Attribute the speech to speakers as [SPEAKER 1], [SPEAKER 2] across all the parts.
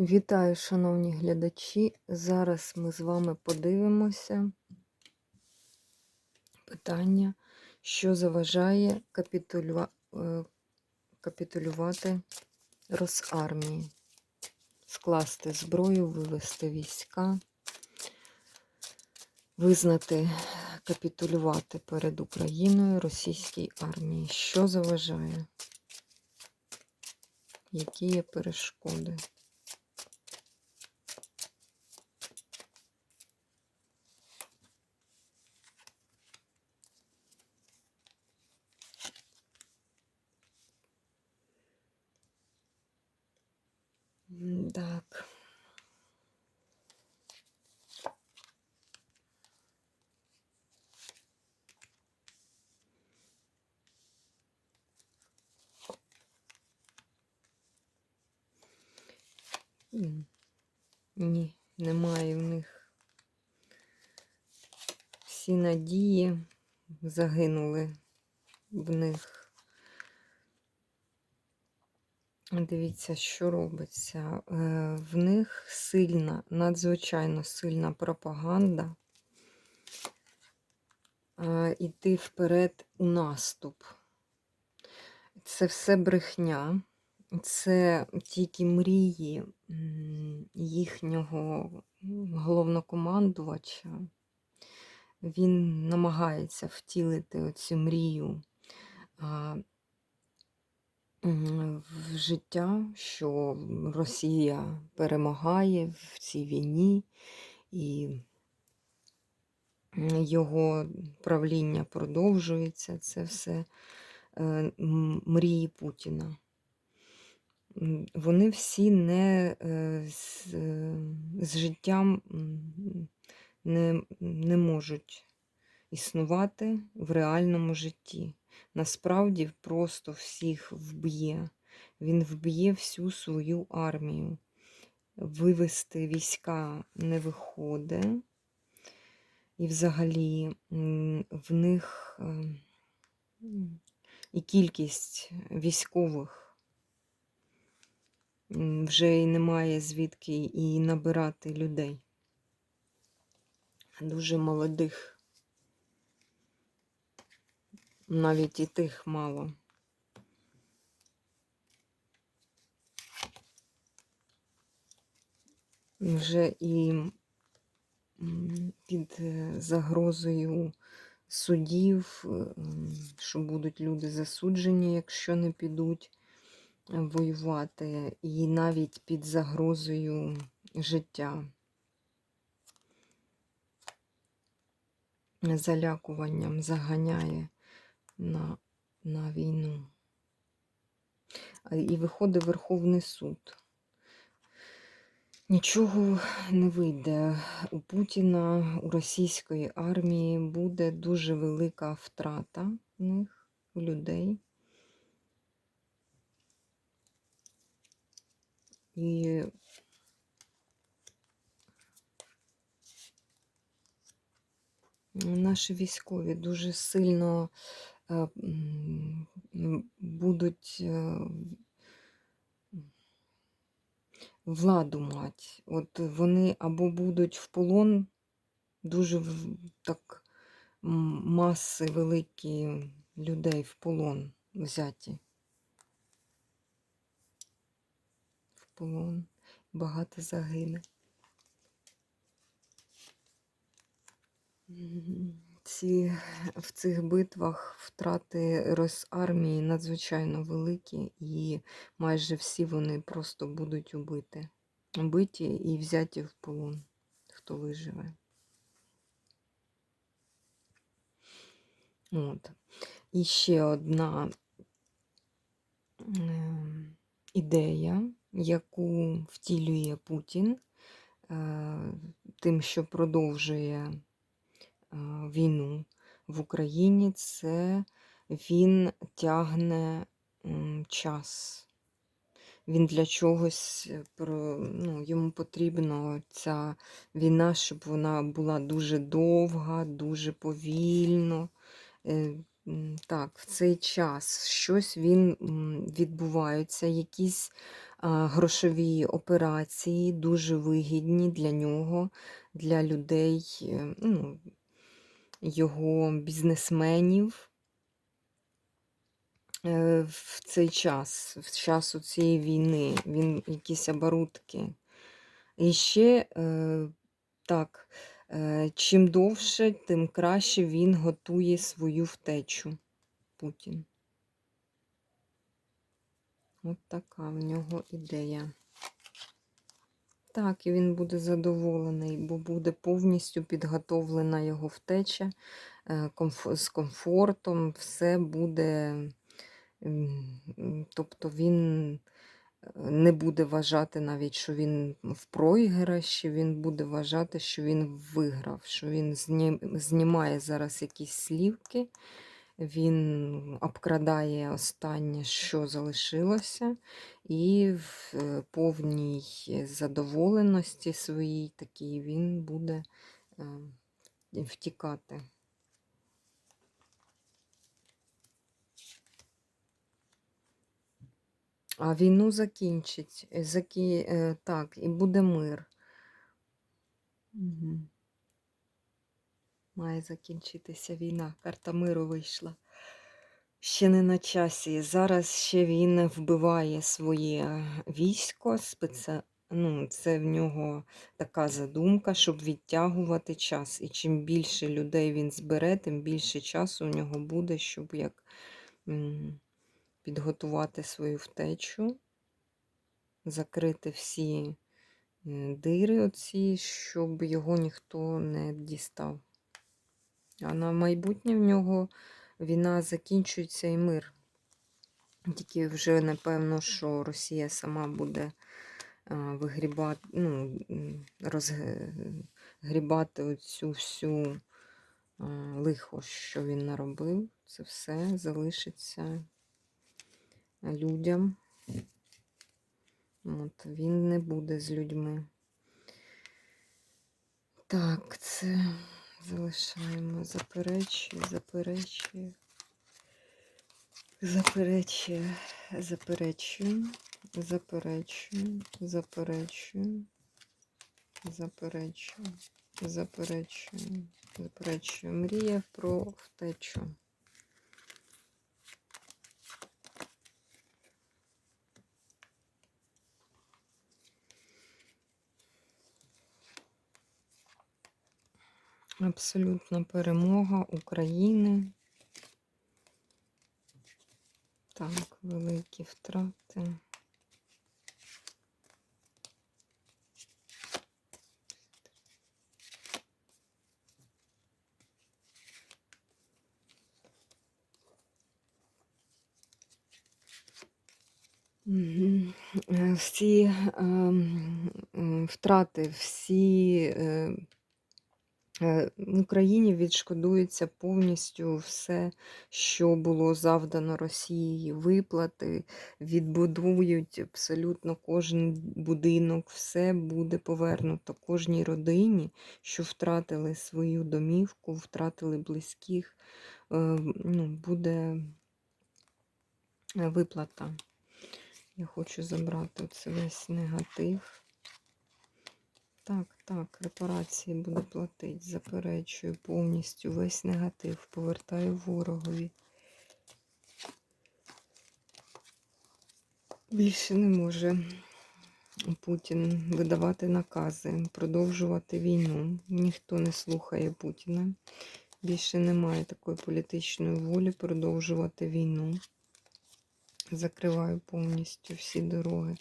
[SPEAKER 1] Вітаю, шановні глядачі. Зараз ми з вами подивимося питання, що заважає капітулюва... е, капітулювати Росармії, скласти зброю, вивести війська, визнати, капітулювати перед Україною російській армії. Що заважає? Які є перешкоди? Так. Ні, немає в них. Всі надії загинули в них. Дивіться, що робиться. Е, В них сильна, надзвичайно сильна пропаганда. е, Іти вперед у наступ. Це все брехня. Це тільки мрії їхнього головнокомандувача. Він намагається втілити оцю мрію в життя, що Росія перемагає в цій війні, і його правління продовжується. Це все е, мрії Путіна. Вони всі не е, з, е, з життям не, не можуть існувати в реальному житті. Насправді просто всіх вб'є. Він вб'є всю свою армію. Вивести війська не виходить. І взагалі в них е, і кількість військових вже й немає звідки і набирати людей. Дуже молодих. Навіть і тих мало. Вже і під е, загрозою судів, е, що будуть люди засуджені, якщо не підуть воювати, і навіть під загрозою життя. Залякуванням заганяє на, на війну. І виходить Верховний суд. Нічого не вийде у Путіна, у російської армії буде дуже велика втрата в них, у людей. І наші військові дуже сильно будуть е, владу мать. От вони або будуть в полон, дуже так маси великі людей в полон взяті. В полон. Багато загине. М, Ці, в цих битвах втрати Росармії надзвичайно великі, і майже всі вони просто будуть убиті. Убиті і взяті в полон, хто виживе. От. І ще одна ем, ідея, яку втілює Путін е, тим, що продовжує війну в Україні, це він тягне час. Він для чогось е, ну, йому потрібна ця війна, щоб вона була дуже довга, дуже повільно. Е, так, в цей час щось він м, відбуваються, якісь а, грошові операції дуже вигідні для нього, для людей, е, ну, його бізнесменів е, в цей час, в час цієї війни. Він якісь оборудки. І ще е, так, е, чим довше, тим краще він готує свою втечу. Путін. От така в нього ідея. Так, і він буде задоволений, бо буде повністю підготовлена його втеча е, з комфортом, все буде. Тобто він е, не буде вважати навіть, що він в проіграші, він буде вважати, що він виграв, що він знімає зараз якісь слівки, він обкрадає останнє, що залишилося, і в е, повній задоволеності своїй такій він буде е, втікати. А війну закінчить. е, Так, і буде мир. Угу. Має закінчитися війна. Карта миру вийшла. Ще не на часі. Зараз ще він вбиває своє військо. Спеці... Ну, це в нього така задумка, щоб відтягувати час. І чим більше людей він збере, тим більше часу у нього буде, щоб як підготувати свою втечу, закрити всі е, дири оці, щоб його ніхто не дістав. А на майбутнє в нього війна закінчується і мир. Тільки вже напевно, що Росія сама буде вигрібати, ну, розгрібати оцю всю лихо, що він наробив. Це все залишиться людям. От, він не буде з людьми. Так, це залишаємо. Заперечує, заперечує. Заперечує, заперечує, заперечує, заперечує, заперечує, заперечує, заперечує. Мрія про втечу. Абсолютна перемога України. Так, великі втрати. Е, Всі ем, втрати, всі е, е, в Україні відшкодується повністю все, що було завдано Росії. Виплати відбудують абсолютно кожен будинок, все буде повернуто кожній родині, що втратили свою домівку, втратили близьких. е, Ну, буде е, виплата. Я хочу забрати оце весь негатив. Так, так, репарації буде платити. Заперечую повністю весь негатив. Повертаю ворогові. Більше не може Путін видавати накази, продовжувати війну. Ніхто не слухає Путіна. Більше немає такої політичної волі продовжувати війну. Закриваю повністю всі дороги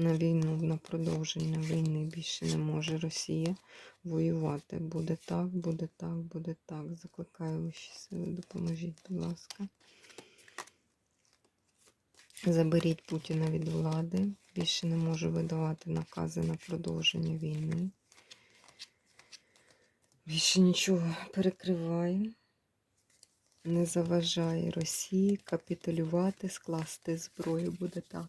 [SPEAKER 1] на війну, на продовження війни. Більше не може Росія воювати. Буде так, буде так, буде так. Закликаю вищі сили, допоможіть, будь ласка. Заберіть Путіна від влади. Більше не може видавати накази на продовження війни. Більше нічого перекриваю. Не заважає Росії капітулювати, скласти зброю. Буде так.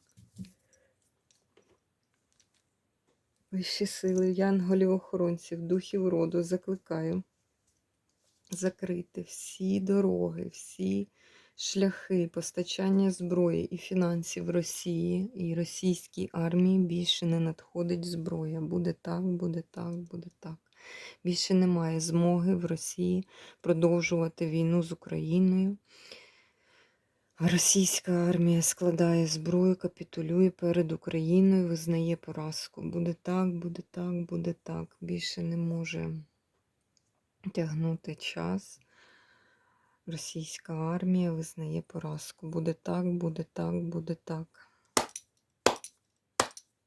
[SPEAKER 1] Вищі сили, янголів охоронців, духів роду закликаю закрити всі дороги, всі шляхи постачання зброї і фінансів Росії і російській армії більше не надходить зброя. Буде так, буде так, буде так. Більше немає змоги в Росії продовжувати війну з Україною. Російська армія складає зброю, капітулює перед Україною, визнає поразку. Буде так, буде так, буде так. Більше не може тягнути час. Російська армія визнає поразку. Буде так, буде так, буде так.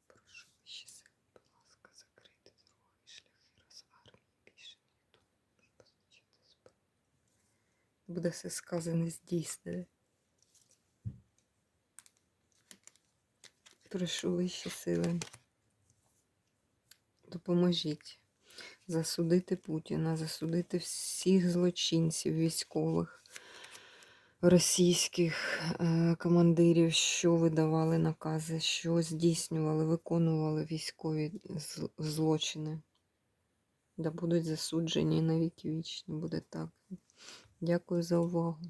[SPEAKER 1] Прошу сили, будь ласка, закрити дороги, шляхи роз армії. Більше не може. Буде все сказане здійснене. Прошу вищі сили. Допоможіть засудити Путіна, засудити всіх злочинців військових, російських е, командирів, що видавали накази, що здійснювали, виконували військові зл- злочини. Да будуть засуджені на віки вічні, буде так. Дякую за увагу.